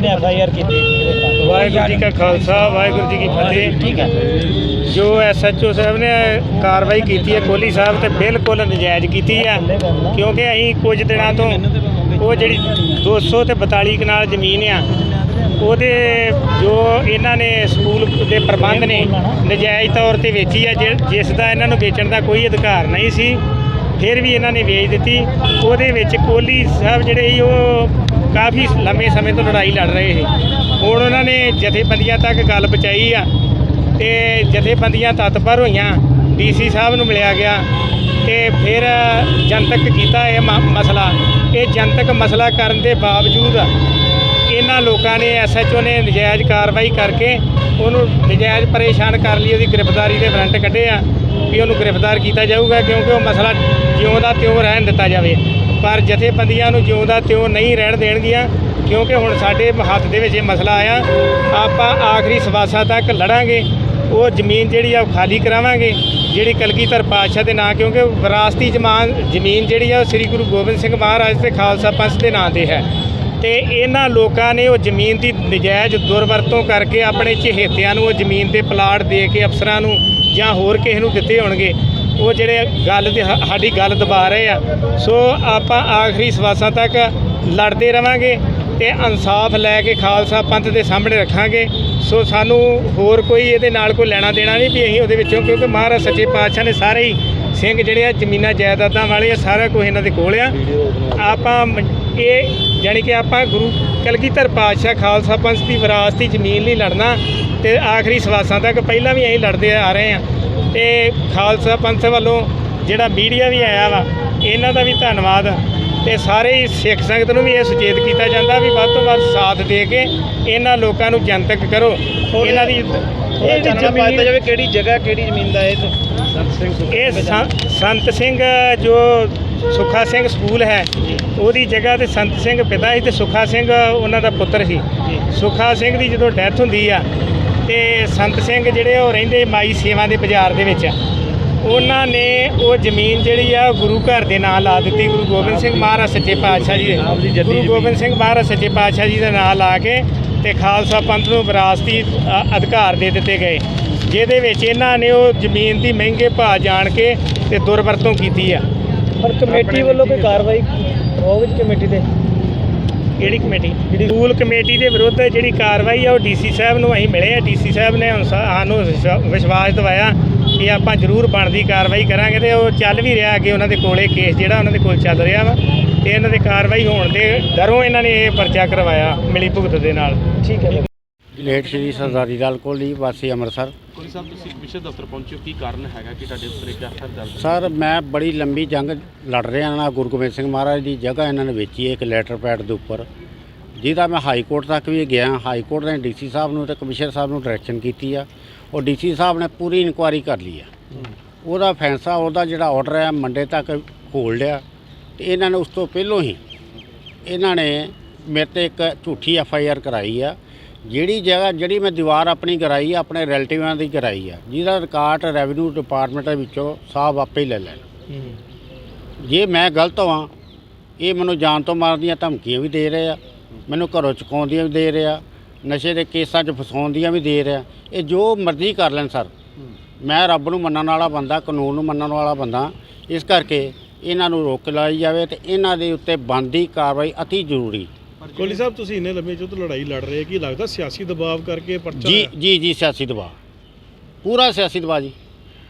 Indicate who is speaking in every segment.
Speaker 1: ਨੇ F I R ਕੀਤੀ।
Speaker 2: ਵਾਹਿਗੁਰੂ ਜੀ ਕਾ ਖਾਲਸਾ ਵਾਹਿਗੁਰੂ ਜੀ ਕੀ। ਫਤਿਹ।
Speaker 1: ਠੀਕ ਹੈ।
Speaker 2: ਜੋ ਐਸਐਚਓ ਸਾਹਿਬ ਨੇ ਕਾਰਵਾਈ ਕੀਤੀ ਹੈ ਕੋਹਲੀ ਸਾਹਿਬ ਤੇ ਬਿਲਕੁਲ ਨਜਾਇਜ਼ ਕੀਤੀ ਹੈ। ਕਿਉਂਕਿ ਅਸੀਂ ਕੁਝ ਦਿਨਾਂ ਤੋਂ ਉਹ ਜਿਹੜੀ 200 ਤੇ 42 ਕਨਾਲ ਜ਼ਮੀਨ ਆ ਉਹਦੇ ਜੋ ਇਹਨਾਂ ਨੇ ਸਕੂਲ ਦੇ ਪ੍ਰਬੰਧ ਨੇ ਨਜਾਇਜ਼ ਤੌਰ ਤੇ ਵੇਚੀ ਹੈ ਜਿਸ ਦਾ ਇਹਨਾਂ ਨੂੰ ਵੇਚਣ ਦਾ ਕੋਈ ਅਧਿਕਾਰ ਨਹੀਂ ਸੀ ਫਿਰ ਵੀ ਇਹਨਾਂ ਨੇ ਵੇਚ ਦਿੱਤੀ। ਉਹਦੇ ਵਿੱਚ ਕੋਹਲੀ ਸਾਹਿਬ ਜਿਹੜੇ ਸੀ ਉਹ ਕਾਫੀ ਲੰਮੇ ਸਮੇਂ ਤੋਂ ਲੜਾਈ ਲੜ ਰਹੇ ਸੀ। ਹੁਣ ਉਹਨਾਂ ਨੇ ਜਥੇਬੰਦੀਆਂ ਤੱਕ ਗੱਲ ਪਹੁੰਚਾਈ ਆ ਤੇ ਜਥੇਬੰਦੀਆਂ ਤਤਪਰ ਹੋਈਆਂ, ਡੀਸੀ ਸਾਹਿਬ ਨੂੰ ਮਿਲਿਆ ਗਿਆ ਤੇ ਫਿਰ ਜਨਤਕ ਕੀਤਾ ਇਹ ਮ- ਮਸਲਾ। ਇਹ ਜਨਤਕ ਮਸਲਾ ਕਰਨ ਦੇ ਬਾਵਜੂਦ ਇਹਨਾਂ ਲੋਕਾਂ ਨੇ ਐਸਐਚਓ ਨੇ ਨਜਾਇਜ਼ ਕਾਰਵਾਈ ਕਰਕੇ ਉਹਨੂੰ ਨਜਾਇਜ਼ ਪਰੇਸ਼ਾਨ ਕਰ ਲਈ, ਉਹਦੀ ਗ੍ਰਿਫਤਾਰੀ ਦੇ ਵਾਰੰਟ ਕੱਢੇ ਆ ਵੀ ਉਹਨੂੰ ਗ੍ਰਿਫਤਾਰ ਕੀਤਾ ਜਾਊਗਾ ਕਿਉਂਕਿ ਉਹ ਮਸਲਾ ਜਿਉਂ ਦਾ ਤਿਉਂ ਰਹਿਣ ਦਿੱਤਾ ਜਾਵੇ। ਪਰ ਜਥੇਬੰਦੀਆਂ ਨੂੰ ਜਿਉਂਦਾ ਤਿਉਂ ਨਹੀਂ ਰਹਿਣ ਦੇਣਗੀਆਂ, ਕਿਉਂਕਿ ਹੁਣ ਸਾਡੇ ਹੱਥ ਦੇ ਵਿੱਚ ਇਹ ਮਸਲਾ ਆਇਆ। ਆਪਾਂ ਆਖਰੀ ਸਵਾਸਾਂ ਤੱਕ ਲੜਾਂਗੇ। ਉਹ ਜ਼ਮੀਨ ਜਿਹੜੀ ਆ ਉਹ ਖਾਲੀ ਕਰਾਵਾਂਗੇ, ਜਿਹੜੀ ਕਲਗੀਧਰ ਪਾਤਸ਼ਾਹ ਦੇ ਨਾਂ, ਕਿਉਂਕਿ ਵਿਰਾਸਤੀ ਜ਼ਮਾਨ ਜ਼ਮੀਨ ਜਿਹੜੀ ਆ ਉਹ ਸ੍ਰੀ ਗੁਰੂ ਗੋਬਿੰਦ ਸਿੰਘ ਮਹਾਰਾਜ ਤੇ ਖਾਲਸਾ ਪੰਥ ਦੇ ਨਾਂ ਤੇ ਹੈ। ਤੇ ਇਹਨਾਂ ਲੋਕਾਂ ਨੇ ਉਹ ਜ਼ਮੀਨ ਦੀ ਨਜਾਇਜ਼ ਦੁਰਵਰਤੋਂ ਕਰਕੇ ਆਪਣੇ ਚਹੇਤਿਆਂ ਨੂੰ ਉਹ ਜ਼ਮੀਨ ਦੇ ਪਲਾਟ ਦੇ ਕੇ ਅਫਸਰਾਂ ਨੂੰ ਜਾਂ ਹੋਰ ਕਿਸੇ ਨੂੰ ਦਿੱਤੇ ਹੋਣਗੇ। ਉਹ ਜਿਹੜੇ ਗੱਲ ਤੇ ਹਾ- ਸਾਡੀ ਗੱਲ ਦਬਾ ਰਹੇ ਆ। ਸੋ ਆਪਾਂ ਆਖਰੀ ਸਵਾਸਾਂ ਤੱਕ ਲੜਦੇ ਰਵਾਂਗੇ ਤੇ ਇਨਸਾਫ ਲੈ ਕੇ ਖਾਲਸਾ ਪੰਥ ਦੇ ਸਾਹਮਣੇ ਰੱਖਾਂਗੇ। ਸੋ ਸਾਨੂੰ ਹੋਰ ਕੋਈ ਇਹਦੇ ਨਾਲ ਕੋਈ ਲੈਣਾ ਦੇਣਾ ਨਹੀਂ ਵੀ ਅਸੀਂ ਉਹਦੇ ਵਿੱਚੋਂ, ਕਿਉਂਕਿ ਮਹਾਰਾਜ ਸੱਚੇ ਪਾਤਸ਼ਾਹ ਨੇ ਸਾਰੇ ਹੀ ਸਿੰਘ ਜਿਹੜੇ ਆ, ਜ਼ਮੀਨਾਂ ਜਾਇਦਾਦਾਂ ਵਾਲੇ ਆ, ਸਾਰਾ ਕੁਝ ਇਹਨਾਂ ਦੇ ਕੋਲ ਆ। ਆਪਾਂ ਇਹ ਜਾਣੀ ਕਿ ਆਪਾਂ ਗੁਰੂ ਕਲਗੀਧਰ ਪਾਤਸ਼ਾਹ ਖਾਲਸਾ ਪੰਥ ਦੀ ਵਿਰਾਸਤੀ ਜ਼ਮੀਨ ਲਈ ਲੜਨਾ ਤੇ ਆਖਰੀ ਸਵਾਸਾਂ ਤੱਕ ਪਹਿਲਾਂ ਵੀ ਅਸੀਂ ਲੜਦੇ ਆ ਰਹੇ ਆ। ਤੇ ਖਾਲਸਾ ਪੰਥ ਵੱਲੋਂ ਜਿਹੜਾ ਮੀਡੀਆ ਵੀ ਆਇਆ ਵਾ ਇਹਨਾਂ ਦਾ ਵੀ ਧੰਨਵਾਦ। ਤੇ ਸਾਰੇ ਹੀ ਸਿੱਖ ਸੰਗਤ ਨੂੰ ਵੀ ਇਹ ਸੁਚੇਤ ਕੀਤਾ ਜਾਂਦਾ ਵੀ ਵੱਧ ਤੋਂ ਵੱਧ ਸਾਥ ਦੇ ਕੇ ਇਹਨਾਂ ਲੋਕਾਂ ਨੂੰ ਜਨਤਕ ਕਰੋ। ਇਹਨਾਂ ਦੀ
Speaker 1: ਇਹ ਜ਼ਮੀਨ ਜਾਵੇ ਕਿਹੜੀ ਜਗ੍ਹਾ ਕਿਹੜੀ ਜ਼ਮੀਨ ਦਾ ਇਹ ਸੰਤ ਸਿੰਘ
Speaker 2: ਇਹ ਸੰਤ ਸਿੰਘ ਜੋ ਸੁਖਾ ਸਿੰਘ ਸਕੂਲ ਹੈ ਉਹਦੀ ਜਗ੍ਹਾ ਤੇ ਸੰਤ ਸਿੰਘ ਪਿਤਾ ਸੀ ਤੇ ਸੁਖਾ ਸਿੰਘ ਉਹਨਾਂ ਦਾ ਪੁੱਤਰ ਸੀ। ਸੁਖਾ ਸਿੰਘ ਦੀ ਜਦੋਂ ਡੈਥ ਹੁੰਦੀ ਆ ਤੇ ਸੰਤ ਸਿੰਘ ਜਿਹੜੇ ਉਹ ਰਹਿੰਦੇ ਮਾਈ ਸੇਵਾ ਦੇ ਬਾਜ਼ਾਰ ਦੇ ਵਿੱਚ। ਉਹਨਾਂ ਨੇ ਉਹ ਜ਼ਮੀਨ ਜਿਹੜੀ ਆ ਉਹ ਗੁਰੂ ਘਰ ਦੇ ਨਾਂ ਲਾ ਦਿੱਤੀ। ਗੁਰੂ ਗੋਬਿੰਦ ਸਿੰਘ ਮਹਾਰਾਜ ਸੱਚੇ ਪਾਤਸ਼ਾਹ ਜੀ
Speaker 1: ਦੀ।
Speaker 2: ਗੁਰੂ ਗੋਬਿੰਦ ਸਿੰਘ ਮਹਾਰਾਜ ਸੱਚੇ ਪਾਤਸ਼ਾਹ ਜੀ ਦਾ ਨਾਂ ਲਾ ਕੇ ਤੇ ਖਾਲਸਾ ਪੰਥ ਨੂੰ ਵਿਰਾਸਤੀ ਅਧਿਕਾਰ ਦੇ ਦਿੱਤੇ ਗਏ। ਜਿਹਦੇ ਵਿੱਚ ਇਹਨਾਂ ਨੇ ਉਹ ਜ਼ਮੀਨ ਦੀ ਮਹਿੰਗੇ ਭਾਅ ਜਾਣ ਕੇ ਤੇ ਦੁਰਵਰਤੋਂ ਕੀਤੀ ਆ।
Speaker 1: ਪਰ ਕਮੇਟੀ ਵੱਲੋਂ ਕੋਈ ਕਾਰਵਾਈ ਉਹ ਵਿੱਚ ਕਮੇਟੀ ਦੇ
Speaker 2: ਕਿਹੜੀ ਕਮੇਟੀ? ਜਿਹੜੀ ਸਕੂਲ ਕਮੇਟੀ ਦੇ ਵਿਰੁੱਧ ਜਿਹੜੀ ਕਾਰਵਾਈ ਆ, ਉਹ ਡੀਸੀ ਸਾਹਿਬ ਨੂੰ ਅਸੀਂ ਮਿਲੇ ਆ। ਡੀਸੀ ਸਾਹਿਬ ਨੇ ਸਾਨੂੰ ਵਿਸ਼ਵਾਸ ਦਿਵਾਇਆ ਕਿ ਆਪਾਂ ਜ਼ਰੂਰ ਬਣਦੀ ਕਾਰਵਾਈ ਕਰਾਂਗੇ ਤੇ ਉਹ ਚੱਲ ਵੀ ਰਿਹਾ ਅੱਗੇ ਉਹਨਾਂ ਦੇ ਕੋਲੇ ਕੇਸ ਜਿਹੜਾ ਉਹਨਾਂ ਦੇ ਕੋਲ ਚੱਲ ਰਿਹਾ ਵਾ ਤੇ ਇਹਨਾਂ ਦੇ ਕਾਰਵਾਈ ਹੋਣ ਦੇ ਡਰੋਂ ਇਹਨਾਂ ਨੇ ਇਹ ਪਰਚਾ ਕਰਵਾਇਆ ਮਿਲੀ ਭੁਗਤ ਦੇ ਨਾਲ।
Speaker 1: ਠੀਕ ਹੈ।
Speaker 3: ਲੇਟ ਸ਼੍ਰੀ ਸਰਦਾਰੀ ਲਾਲ ਕੋਹਲੀ ਵਾਸੀ ਅੰਮ੍ਰਿਤਸਰ।
Speaker 4: ਕੋਲੀ ਸਾਹਿਬ ਤੁਸੀਂ ਕਮਿਸ਼ਨ ਦਫ਼ਤਰ ਪਹੁੰਚੇ ਹੋ ਕੀ ਕਾਰਨ ਹੈਗਾ ਕਿ ਤੁਹਾਡੇ ਉੱਪਰ ਇੱਕ ਐਫਆਈਆਰ ਦਰਜ ਹੈ?
Speaker 3: ਸਰ ਮੈਂ ਬੜੀ ਲੰਬੀ ਜੰਗ ਲੜ ਰਿਹਾ ਨਾ ਗੁਰੂ ਗੋਬਿੰਦ ਸਿੰਘ ਮਹਾਰਾਜ ਦੀ ਜਗ੍ਹਾ ਇਹਨਾਂ ਨੇ ਵੇਚੀ ਹੈ ਇੱਕ ਲੈਟਰ ਪੈਡ ਦੇ ਉੱਪਰ। ਜਿਹਦਾ ਮੈਂ ਹਾਈ ਕੋਰਟ ਤੱਕ ਵੀ ਗਿਆ ਹਾਈ ਕੋਰਟ ਨੇ ਡੀਸੀ ਸਾਹਿਬ ਨੂੰ ਤੇ ਕਮਿਸ਼ਨਰ ਸਾਹਿਬ ਨੂੰ ਡਾਇਰੈਕਸ਼ਨ ਕੀਤੀ ਆ। ਉਹ ਡੀਸੀ ਸਾਹਿਬ ਨੇ ਪੂਰੀ ਇਨਕੁਆਇਰੀ ਕਰ ਲਈ ਆ। ਉਹਦਾ ਫੈਸਲਾ ਉਹਦਾ ਜਿਹੜਾ ਆਰਡਰ ਹੈ ਮੰਡੇ ਤੱਕ ਹੋਲਡ ਲਿਆ ਤੇ ਇਹਨਾਂ ਨੇ ਉਸ ਤੋਂ ਪਹਿਲਾਂ ਹੀ ਇਹਨਾਂ ਨੇ ਮੇਰੇ ਤੇ ਇੱਕ ਝੂਠੀ ਐਫ ਆਈ ਆਰ ਕਰਾਈ ਆ। ਜਿਹੜੀ ਜਗ੍ਹਾ, ਜਿਹੜੀ ਮੈਂ ਦੀਵਾਰ ਆਪਣੀ ਕਰਾਈ ਆ, ਆਪਣੇ ਰਿਲੇਟਿਵਾਂ ਦੀ ਕਰਾਈ ਆ, ਜਿਹਦਾ ਰਿਕਾਰਡ ਰੈਵਨਿਊ ਡਿਪਾਰਟਮੈਂਟ ਦੇ ਵਿੱਚੋਂ ਸਾਹਿਬ ਆਪੇ ਹੀ ਲੈ ਲੈਣ। ਜੇ ਮੈਂ ਗਲਤ ਹਾਂ ਇਹ ਮੈਨੂੰ ਜਾਨ ਤੋਂ ਮਾਰਨ ਦੀਆਂ ਧਮਕੀਆਂ ਵੀ ਦੇ ਰਹੇ ਆ ਮੈਨੂੰ ਘਰੋਂ ਚੁਕਾਉਣ ਦੀਆਂ ਵੀ ਦੇ ਰਹੇ ਆ ਨਸ਼ੇ ਦੇ ਕੇਸਾਂ 'ਚ ਫਸਾਉਣ ਦੀਆਂ ਵੀ ਦੇ ਰਹੇ ਆ ਇਹ ਜੋ ਮਰਜ਼ੀ ਕਰ ਲੈਣ ਸਰ। ਮੈਂ ਰੱਬ ਨੂੰ ਮੰਨਣ ਵਾਲਾ ਬੰਦਾ, ਕਾਨੂੰਨ ਨੂੰ ਮੰਨਣ ਵਾਲਾ ਬੰਦਾ, ਇਸ ਕਰਕੇ ਇਹਨਾਂ ਨੂੰ ਰੋਕ ਲਾਈ ਜਾਵੇ ਤੇ ਇਹਨਾਂ ਦੇ ਉੱਤੇ ਬਣਦੀ ਕਾਰਵਾਈ ਅਤੀ ਜ਼ਰੂਰੀ।
Speaker 5: ਕੋਹਲੀ ਸਾਹਿਬ ਤੁਸੀਂ ਇੰਨੇ ਲੰਮੇ ਚੋਂ ਲੜਾਈ ਲੜ ਰਹੇ ਕੀ ਲੱਗਦਾ ਸਿਆਸੀ ਦਬਾਅ ਕਰਕੇ ਪਰਚਾ
Speaker 3: ਜੀ? ਜੀ ਜੀ ਸਿਆਸੀ ਦਬਾਅ। ਪੂਰਾ ਸਿਆਸੀ ਦਬਾਅ ਜੀ।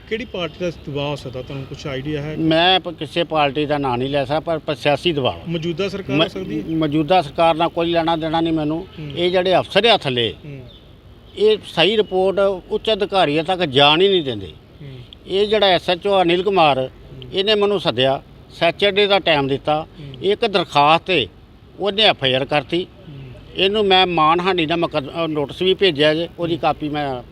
Speaker 5: ਕਿਹੜੀ ਪਾਰਟੀ ਦਾ ਦਬਾਅ ਹੋ ਸਕਦਾ ਤੁਹਾਨੂੰ ਕੁਝ ਆਈਡੀਆ ਹੈ?
Speaker 3: ਮੈਂ ਪ- ਕਿਸੇ ਪਾਰਟੀ ਦਾ ਨਾਂ ਨਹੀਂ ਲੈ ਸਕਦਾ ਪਰ ਪਰ ਸਿਆਸੀ ਦਬਾਅ
Speaker 5: ਮੌਜੂਦਾ ਸਰਕਾਰ ਹੋ ਸਕਦੀ ਹੈ?
Speaker 3: ਮ- ਮੌਜੂਦਾ ਸਰਕਾਰ ਨਾਲ ਕੋਈ ਲੈਣਾ ਦੇਣਾ ਨਹੀਂ ਮੈਨੂੰ।
Speaker 5: ਹੂੰ।
Speaker 3: ਇਹ ਜਿਹੜੇ ਅਫਸਰ ਆ ਥੱਲੇ
Speaker 5: ਹੂੰ,
Speaker 3: ਇਹ ਸਹੀ ਰਿਪੋਰਟ ਉੱਚ ਅਧਿਕਾਰੀਆਂ ਤੱਕ ਜਾਣ ਹੀ ਨਹੀਂ ਦਿੰਦੇ।
Speaker 5: ਹੂੰ,
Speaker 3: ਇਹ ਜਿਹੜਾ ਐਸਐਚਓ ਅਨਿਲ ਕੁਮਾਰ ਇਹਨੇ ਮੈਨੂੰ ਸੱਦਿਆ। ਸੈਚਰਡੇ ਦਾ ਟਾਈਮ ਦਿੱਤਾ। ਇੱਕ ਦਰਖਾਸਤ ਤੇ ਉਹਨੇ ਐਫਆਈਆਰ ਕਰਤੀ।
Speaker 5: ਹੂੰ।
Speaker 3: ਇਹਨੂੰ ਮੈਂ ਮਾਨਹਾਨੀ ਦਾ ਮੁਕੱਦ- ਨੋਟਿਸ ਵੀ ਭੇਜਿਆ ਜੇ ਉਹਦੀ ਕਾਪੀ ਮੈਂ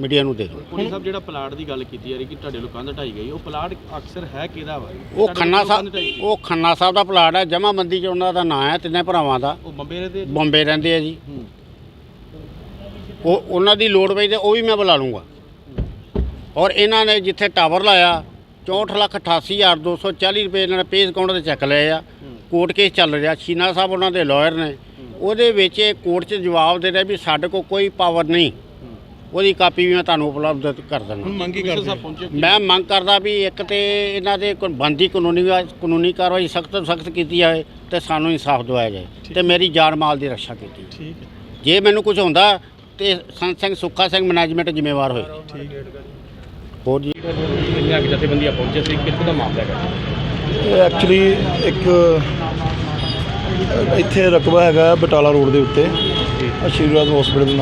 Speaker 3: ਮੀਡੀਆ ਨੂੰ ਦੇ ਦੂੰ
Speaker 4: ਸਾਹਿਬ ਜਿਹੜਾ ਪਲਾਟ ਦੀ ਗੱਲ ਕੀਤੀ ਜਾ ਰਹੀ ਕਿ ਤੁਹਾਡੇ ਲੋਕਾਂ ਦਾ ਢਾਈ ਗਈ ਉਹ ਪਲਾਟ ਅਕਸਰ ਹੈ ਕਿਹਦਾ ਵਾ?
Speaker 3: ਉਹ
Speaker 4: ਤੁਹਾਡੇ
Speaker 3: ਖੰਨਾ
Speaker 4: ਲੋਕਾਂ ਦੀ
Speaker 3: ਸਾਹਿਬ
Speaker 4: ਢਾਈ ਗਈ।
Speaker 3: ਉਹ ਖੰਨਾ ਸਾਹਿਬ ਦਾ ਪਲਾਟ ਹੈ ਜਮਾਬੰਦੀ ਚ ਉਹਨਾਂ ਦਾ ਨਾਂ ਹੈ ਤਿੰਨੇ ਭਰਾਵਾਂ ਦਾ।
Speaker 4: ਉਹ ਬੰਬੇ ਦੇ
Speaker 3: ਬੰਬੇ ਰਹਿੰਦੇ ਆ ਜੀ।
Speaker 4: ਹੂੰ।
Speaker 3: ਉਹ ਉਹਨਾਂ ਦੀ ਲੋੜ ਪਈ ਤੇ ਉਹ ਵੀ ਮੈਂ ਬੁਲਾ ਲੂੰਗਾ। ਔਰ ਇਹਨਾਂ ਨੇ ਜਿੱਥੇ ਟਾਵਰ ਲਾਇਆ 64 ਲੱਖ 88 ਹਜ਼ਾਰ 240 ਰੁਪਏ ਇਹਨਾਂ ਨੇ ਪੇਜ ਅਕਾਊਂਟ ਤੇ ਚੱਕ ਲਏ ਆ। ਕੋਰਟ ਕੇਸ ਚੱਲ ਰਿਹਾ ਸ਼ੀਨਾ ਸਾਹਿਬ ਉਹਨਾਂ ਦੇ ਲਾਇਰ ਨੇ। ਉਹਦੇ ਵਿੱਚ ਇਹ ਕੋਰਟ 'ਚ ਜਵਾਬ ਦੇ ਰਿਹਾ ਵੀ ਸਾਡੇ ਕੋਲ ਕੋਈ ਪਾਵਰ ਨਹੀਂ। ਉਹਦੀ ਕਾਪੀ ਵੀ ਮੈਂ ਤੁਹਾਨੂੰ ਉਪਲਬਧ ਕਰ ਦਿੰਦਾ।
Speaker 5: ਮੰਗ ਕੀ ਕਰਦੇ
Speaker 3: ਮੈਂ ਮੰਗ ਕਰਦਾ ਵੀ ਇੱਕ ਤੇ ਇਹਨਾਂ ਦੇ ਕੋਈ ਬੰਦੀ ਕਾਨੂੰਨੀ ਕਾਨੂੰਨੀ ਕਾਰਵਾਈ ਸਖਤ ਤੋਂ ਸਖਤ ਕੀਤੀ ਜਾਏ ਤੇ ਸਾਨੂੰ ਇਨਸਾਫ ਦਿਵਾਇਆ ਜਾਏ ਤੇ ਮੇਰੀ ਜਾਨ ਮਾਲ ਦੀ ਰੱਖਿਆ ਕੀਤੀ
Speaker 5: ਠੀਕ ਹੈ।
Speaker 3: ਜੇ ਮੈਨੂੰ ਕੁਝ ਹੁੰਦਾ ਤੇ ਸੰਤ ਸਿੰਘ ਸੁੱਖਾ ਸਿੰਘ ਮੈਨੇਜਮੈਂਟ ਜ਼ਿੰਮੇਵਾਰ ਹੋਏ।
Speaker 5: ਠੀਕ ਹੈ।
Speaker 3: ਹੋਰ ਜੀ?
Speaker 4: ਇੰਨੀਆਂ ਕਿ ਜਥੇਬੰਦੀਆਂ ਪਹੁੰਚੇ ਸੀ? ਕਿੱਥੋਂ ਦਾ ਮਾਮਲਾ
Speaker 6: ਇਹ ਐਕਚੁਅਲੀ ਇੱਕ ਇੱਥੇ ਰਕਬਾ ਹੈਗਾ ਬਟਾਲਾ ਰੋਡ ਦੇ ਉੱਤੇ। ਆਸ਼ੀਰਵਾਦ ਹਸਪੀਟਲ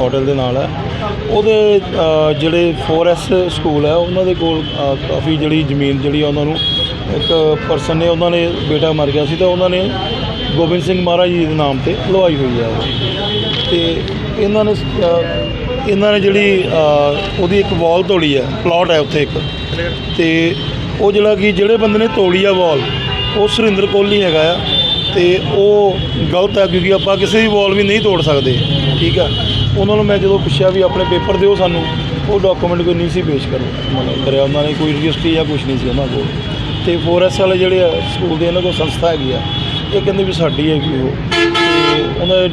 Speaker 6: ਹੋਟਲ ਦੇ ਨਾਲ ਹੈ। ਉਹਦੇ ਅ, ਜਿਹੜੇ 4S ਸਕੂਲ ਹੈ ਉਹਨਾਂ ਦੇ ਕੋਲ ਕਾਫੀ ਜਿਹੜੀ ਜ਼ਮੀਨ ਜਿਹੜੀ ਆ ਉਹਨਾਂ ਨੂੰ ਇੱਕ ਪਰਸਨ ਨੇ ਉਹਨਾਂ ਨੇ ਬੇਟਾ ਮਰ ਗਿਆ ਸੀ ਤਾਂ ਉਹਨਾਂ ਨੇ ਗੋਬਿੰਦ ਸਿੰਘ ਮਹਾਰਾਜ ਜੀ ਦੇ ਨਾਮ ਤੇ ਲਵਾਈ ਹੋਈ ਹੈ ਉਹ। ਤੇ ਇਹਨਾਂ ਨੇ ਇਹਨਾਂ ਨੇ ਜਿਹੜੀ ਉਹਦੀ ਇੱਕ ਵਾਲ ਤੋੜੀ ਹੈ ਪਲਾਟ ਹੈ ਉੱਥੇ ਇੱਕ। ਤੇ ਉਹ ਜਿਹੜਾ ਕਿ ਜਿਹੜੇ ਬੰਦੇ ਨੇ ਤੋੜੀ ਆ ਵਾਲ, ਉਹ ਸੁਰਿੰਦਰ ਕੋਲ ਨਹੀਂ ਹੈਗਾ ਆ ਤੇ ਉਹ ਗਲਤ ਹੈ ਕਿਉਂਕਿ ਆਪਾਂ ਕਿਸੇ ਦੀ ਵਾਲ ਵੀ ਨਹੀਂ ਤੋੜ ਸਕਦੇ, ਠੀਕ ਆ? ਉਹਨਾਂ ਨੂੰ ਮੈਂ ਜਦੋਂ ਪੁੱਛਿਆ ਵੀ ਆਪਣੇ ਪੇਪਰ ਦਿਓ ਸਾਨੂੰ, ਉਹ ਡਾਕੂਮੈਂਟ ਕੋਈ ਨਹੀਂ ਸੀ ਪੇਸ਼ ਕਰੋ, ਮਤਲਬ ਕਰਿਆ। ਉਹਨਾਂ ਨੇ ਕੋਈ ਰਜਿਸਟਰੀ ਜਾਂ ਕੁਝ ਨਹੀਂ ਸੀ ਉਹਨਾਂ ਕੋਲ। ਤੇ 4S ਵਾਲੇ ਜਿਹੜੇ ਆ, ਸਕੂਲ ਦੇ ਇਹਨਾਂ ਕੋਲ ਸੰਸਥਾ ਹੈਗੀ ਆ, ਇਹ ਕਹਿੰਦੇ ਵੀ ਸਾਡੀ ਹੈਗੀ ਉਹ ਤੇ ਉਹਨਾਂ ਦੇ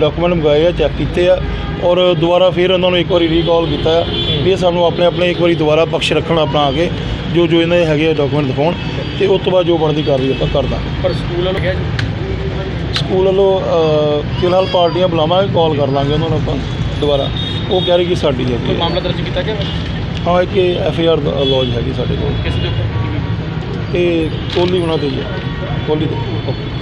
Speaker 6: ਡਾਕੂਮੈਂਟ ਮੰਗਾਏ ਆ ਚੈੱਕ ਕੀਤੇ ਆ। ਔਰ ਦੁਬਾਰਾ ਫਿਰ ਉਹਨਾਂ ਨੂੰ ਇੱਕ ਵਾਰੀ ਰੀਕਾਲ ਕੀਤਾ ਵੀ ਇਹ ਸਾਨੂੰ ਆਪਣੇ ਆਪਣੇ ਇੱਕ ਵਾਰੀ ਦੁਬਾਰਾ ਪਕਸ਼ ਰੱਖਣ ਆਪਣਾ ਆ ਕੇ ਜੋ ਜੋ ਇਹਨਾਂ ਦੇ ਹੈਗੇ ਡਾਕੂਮੈਂਟ ਦਿਖਾਉਣ ਤੇ ਉਸ ਤੋਂ ਬਾਅਦ ਜੋ ਬਣਦੀ ਕਾਰਵਾਈ ਆਪਾਂ ਕਰ ਦਾਂਗੇ।
Speaker 4: ਪਰ ਸਕੂਲ ਵੱਲੋਂ ਕਿਹਾ
Speaker 6: ਸਕੂਲ ਵੱਲੋਂ ਫਿਲਹਾਲ ਪਾਰਟੀਆਂ ਬੁਲਾਵਾਂਗੇ ਕਾਲ ਕਰ ਲਾਂਗੇ ਉਹਨਾਂ ਨੂੰ ਆਪਾਂ ਦੁਬਾਰਾ। ਉਹ ਕਹਿ ਰਹੀ ਕਿ ਸਾਡੀ
Speaker 4: ਕੋਈ
Speaker 6: ਹੈਗੀ ਆ।
Speaker 4: ਮਾਮਲਾ ਦਰਜ ਕੀਤਾ ਗਿਆ?
Speaker 6: ਹਾਂ ਇੱਕ ਐਫ ਆਈ ਆਰ ਲੌਜ ਹੈਗੀ ਸਾਡੇ ਕੋਲ।
Speaker 4: ਕਿਸ ਦੇ ਉੱਪਰ?
Speaker 6: ਇਹ ਕੋਹਲੀ ਉਹਨਾਂ ਤੇ ਹੀ ਹੈ। ਕੋਹਲੀ ਤੇ।